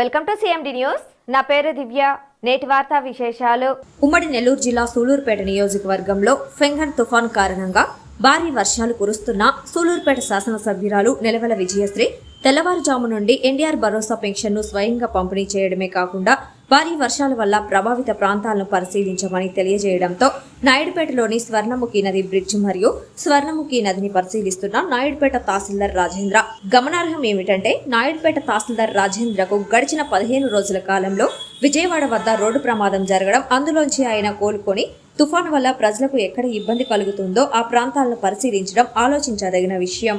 Welcome to CMD news నా పేరు దివ్య. నేటి వార్తా విశేషాలు. ఉమ్మడి నెల్లూరు జిల్లా సూలూరుపేట నియోజకవర్గంలో ఫెంగన్ తుఫాన్ కారణంగా భారీ వర్షాలు కురుస్తున్న సూలూరుపేట శాసనసభ్యురాలు నెలవల విజయశ్రీ తెల్లవారుజాము నుండి ఎన్డీఆర్ భరోసా పెన్షన్ను స్వయంగా పంపిణీ చేయడమే కాకుండా భారీ వర్షాల వల్ల ప్రభావిత ప్రాంతాలను పరిశీలించమని తెలియజేయడంతో నాయుడుపేటలోని స్వర్ణముఖి నది బ్రిడ్జ్ మరియు స్వర్ణముఖి నదిని పరిశీలిస్తున్న నాయుడుపేట తహసీల్దార్ రాజేంద్ర. గమనార్హం ఏమిటంటే నాయుడుపేట తహసీల్దార్ రాజేంద్రకు గడిచిన పదిహేను రోజుల కాలంలో విజయవాడ వద్ద రోడ్డు ప్రమాదం జరగడం అందులోంచి ఆయన కోలుకొని తుఫాను వల్ల ప్రజలకు ఎక్కడ ఇబ్బంది కలుగుతుందో ఆ ప్రాంతాలను పరిశీలించడం ఆలోచించదగిన విషయం.